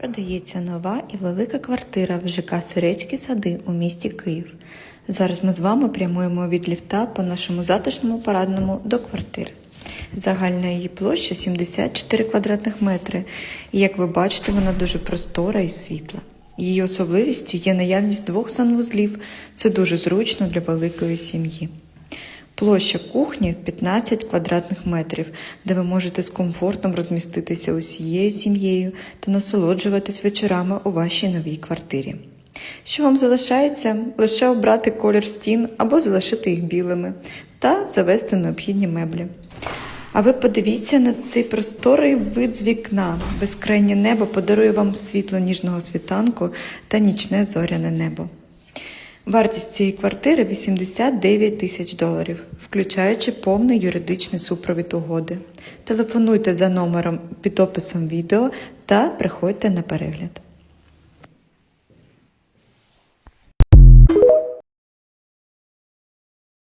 Продається нова і велика квартира в ЖК Сирецькі сади у місті Київ. Зараз ми з вами прямуємо від ліфта по нашому затишному парадному до квартири. Загальна її площа 74 квадратних метри, і як ви бачите, вона дуже простора і світла. Її особливістю є наявність двох санвузлів. Це дуже зручно для великої сім'ї. Площа кухні 15 квадратних метрів, де ви можете з комфортом розміститися усією сім'єю та насолоджуватись вечорами у вашій новій квартирі. Що вам залишається? Лише обрати колір стін або залишити їх білими та завести необхідні меблі. А ви подивіться на цей просторий вид з вікна. Безкрайнє небо подарує вам світло ніжного світанку та нічне зоряне небо. Вартість цієї квартири 89 тисяч доларів, включаючи повний юридичний супровід угоди. Телефонуйте за номером під описом відео та приходьте на перегляд.